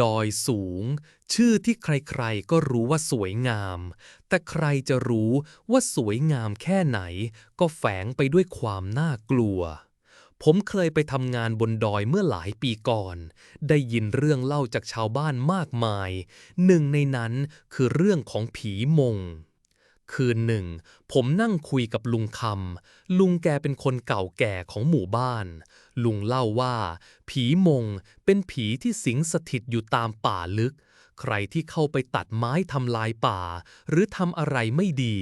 ดอยสูง ชื่อที่ใครๆก็รู้ว่าสวยงาม แต่ใครจะรู้ว่าสวยงามแค่ไหน ก็แฝงไปด้วยความน่ากลัว ผมเคยไปทำงานบนดอยเมื่อหลายปีก่อน ได้ยินเรื่องเล่าจากชาวบ้านมากมาย หนึ่งในนั้นคือเรื่องของผีมง คืนหนึ่ง ผมนั่งคุยกับลุงคำ ลุงแกเป็นคนเก่าแก่ของหมู่บ้าน ลุงเล่าว่า ผีมงเป็นผีที่สิงสถิตอยู่ตามป่าลึก ใครที่เข้าไปตัดไม้ทำลายป่า หรือทำอะไรไม่ดี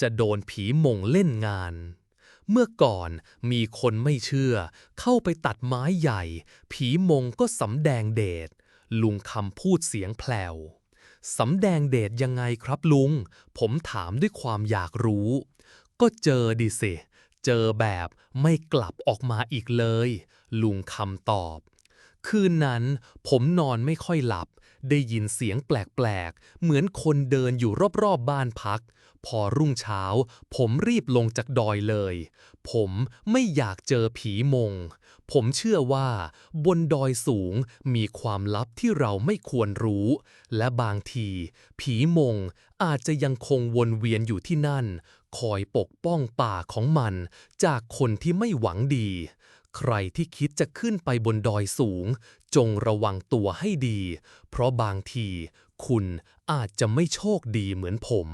จะโดนผีมงเล่นงานเมื่อก่อนมีคนไม่เชื่อ เข้าไปตัดไม้ใหญ่ ผีมงก็สำแดงเดชลุงคำพูดเสียงแผ่ว สำแดงเดชยังไงครับลุง ผมถามด้วยความอยากรู้ ก็เจอดิสิ เจอแบบไม่กลับออกมาอีกเลย ลุงคำตอบ คืนนั้นผมนอนไม่ค่อยหลับ ได้ยินเสียงแปลกๆ เหมือนคนเดินอยู่รอบๆบ้านพัก พอรุ่งเช้า ผมรีบลงจากดอยเลย ผมไม่อยากเจอผีมง ผมเชื่อว่า บนดอยสูงมีความลับที่เราไม่ควรรู้ และบางที ผีมงอาจจะยังคงวนเวียนอยู่ที่นั่น คอยปกป้องป่าของมัน จากคนที่ไม่หวังดี ใครที่คิดจะขึ้นไปบนดอยสูง จงระวังตัวให้ดี เพราะบางที คุณอาจจะไม่โชคดีเหมือนผม